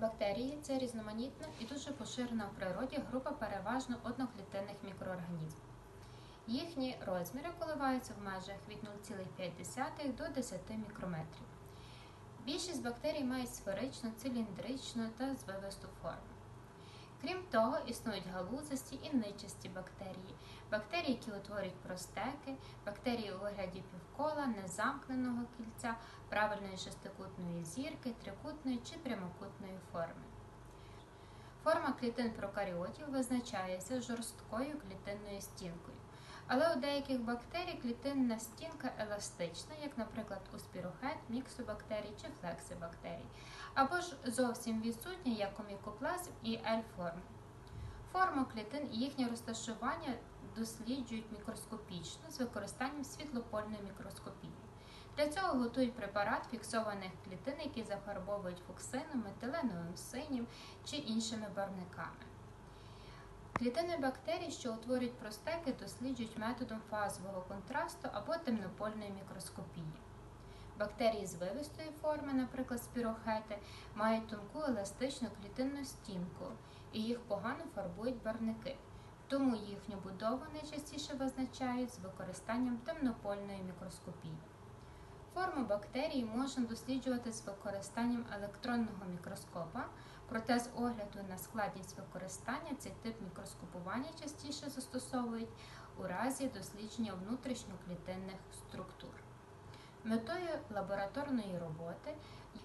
Бактерії це різноманітна і дуже поширена в природі група переважно одноклітинних мікроорганізмів. Їхні розміри коливаються в межах від 0,5 до 10 мікрометрів. Більшість бактерій мають сферичну, циліндричну та звивисту форму. Крім того, існують галузості і нечисті бактерії, бактерії, які утворюють простеки, бактерії у вигляді півкола, незамкненого кільця, правильної шестикутної зірки, трикутної чи прямокутної форми. Форма клітин прокаріотів визначається жорсткою клітинною стінкою. Але у деяких бактерій клітинна стінка еластична, як, наприклад, у спірохет, міксобактерій чи флексибактерій, або ж зовсім відсутня, як у мікоплазм і L-форм. Форму клітин і їхнє розташування досліджують мікроскопічно з використанням світлопольної мікроскопії. Для цього готують препарат фіксованих клітин, які зафарбовують фуксином, метиленовим синім чи іншими барвниками. Клітини бактерій, що утворюють простеки, досліджують методом фазового контрасту або темнопольної мікроскопії. Бактерії звивистої форми, наприклад, спірохети, мають тонку еластичну клітинну стінку і їх погано фарбують барвники, тому їхню будову найчастіше визначають з використанням темнопольної мікроскопії. Форму бактерій можна досліджувати з використанням електронного мікроскопа, проте з огляду на складність використання цей тип мікроскопування частіше застосовують у разі дослідження внутрішньоклітинних структур. Метою лабораторної роботи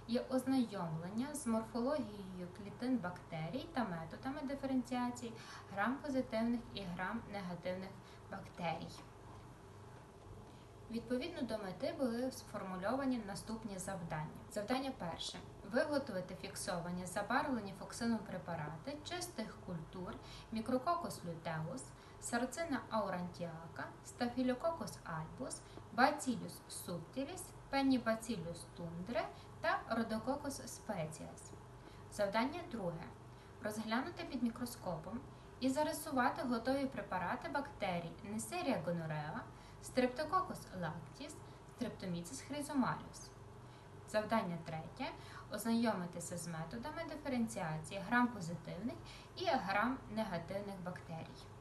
є ознайомлення з морфологією клітин бактерій та методами диференціації грам-позитивних і грам-негативних бактерій. Відповідно до мети були сформульовані наступні завдання. Завдання перше виготовити фіксовані забарвлені фоксином препарати чистих культур мікрококус лютеус, сарцина аурантіака, стафілококус альбус, бацилюс субтиліс, пеннібацилюс тундре та родококус спеціас. Завдання друге розглянути під мікроскопом і зарисувати готові препарати бактерій Neisseria gonorrhea, Streptococcus lactis, Streptomyces rhizomalius. Завдання третє ознайомитися з методами диференціації грам-позитивних і грам-негативних бактерій.